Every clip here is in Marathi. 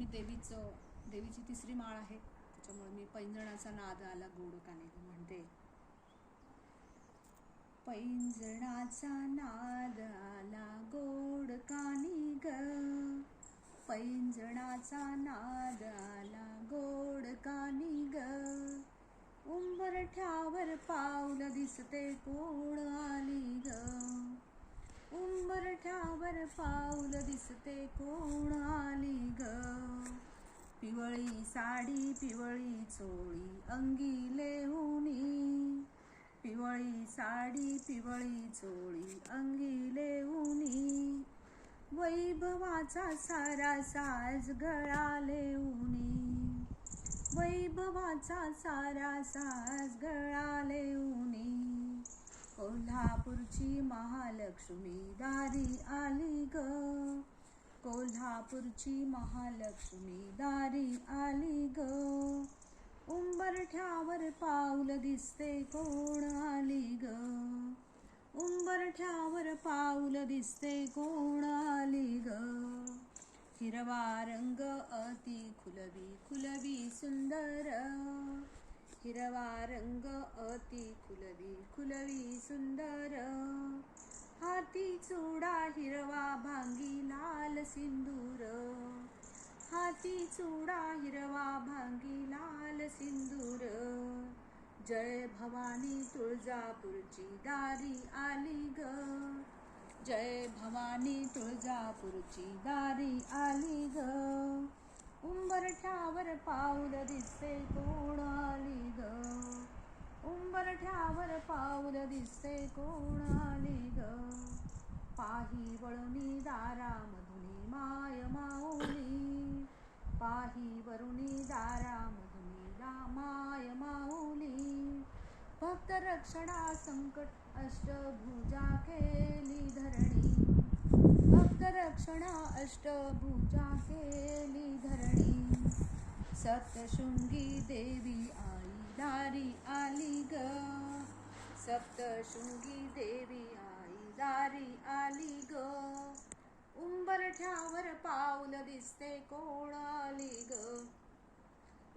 मी देवीचं देवीची तिसरी माळ आहे. त्याच्यामुळे मी पैंजणाचा नाद आला गोड काने म्हणते. पैंजणाचा नाद आला गोड कानी ग. पैंजणाचा नाद आला गोड कानी ग. उंबरठ्यावर पाऊल दिसते कोण पाऊल दिसते कोण आली ग. पिवळी साडी पिवळी चोळी अंगी लेऊनी पिवळी साडी पिवळी चोळी अंगी लेऊनी वैभवाचा सारा साज गळा लेऊनी वैभवाचा सारा साज गळा लेऊनी कोल्हापूरची महालक्ष्मी दारी आली ग. कोल्हापूरची महालक्ष्मी दारी आली ग. उंबरठ्यावर पाऊल दिसते कोण आली ग. उंबरठ्यावर पाऊल दिसते कोण आली ग. हिरवा रंग अति खुलवी खुलवी सुंदर. हिरवा रंग अति खुलवी खुलवी सुंदर. हाती चुडा हिरवा भांगी लाल सिंदूर. हाती चुडा हिरवा भांगी लाल सिंदूर. जय भवानी तुळजापूरची दारी आली ग. जय भवानी तुळजापूरची दारी आली ग. उंबरठ्यावर पाऊल दिसते कोण? उंबरठ्यावर पाऊल दिसते कोण आली ग. पाही वळुनी दारा मधुनी माय माऊली. पाही वरुणी दारा मधुनी दा माय माऊली. भक्त रक्षणा संकट अष्टभुजा केली धरणी. भक्त रक्षणा अष्टभुजा केली धरणी. सप्तशृंगी देवी आ दारी आली ग. सप्तशृंगी देवी आई दारी आली ग. उंबरठ्यावर पाऊल दिसते कोण आली ग.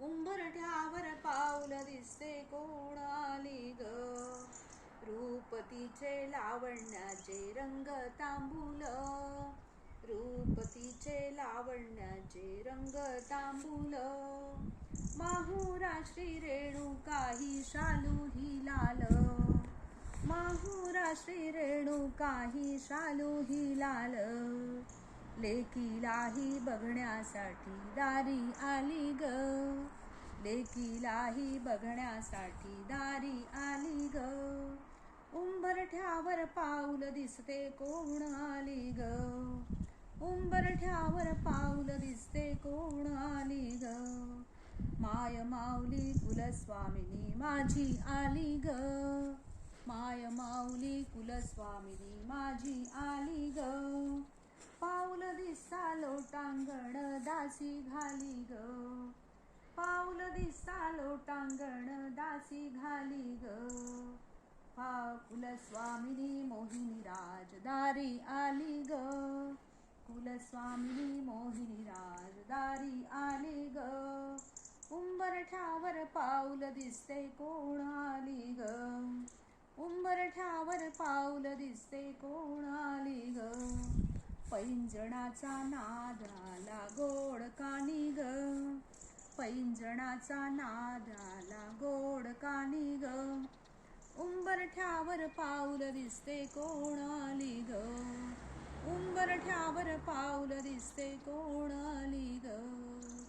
उंबरठ्यावर पाऊल दिसते कोण आली ग. रूपतीचे लावण्याचे रंग तांबूल. रूपतीचे लावण्याचे रंग तांबूल. माहुरा श्री रेणू काही शालू ही लाल. माहुरा श्री रेणू काही शालू ही लाल. लेकीलाही बघण्यासाठी दारी आली ग. लेकीलाही बघण्यासाठी दारी आली ग. उंबरठ्यावर पाऊल दिसते कोण आली ग? उंबरठ्यावर पाऊल दिसते कोण आली ग? माय माऊली कुलस्वामिनी माझी आली ग. माय माऊली कुलस्वामिनी माझी आली ग. पाऊल दिसा लोटांगण दासी घाली ग. पाऊल दिसा लोटांगण दासी घाली ग. पा कुलस्वामिनी मोहिनी राजदारी आली ग. कुलस्वामिनी मोहिनी राजदारी आली ग. उंबरठ्यावर पाऊल दिसते कोण आली ग. उंबरठ्यावर पाऊल दिसते कोण आली ग. पैंजणाचा नाद आला गोड कानी ग. पैंजणाचा नाद आला गोड कानी ग. उंबरठ्यावर पाऊल दिसते कोण आली ग. उंबरठ्यावर पाऊल दिसते कोण आली ग?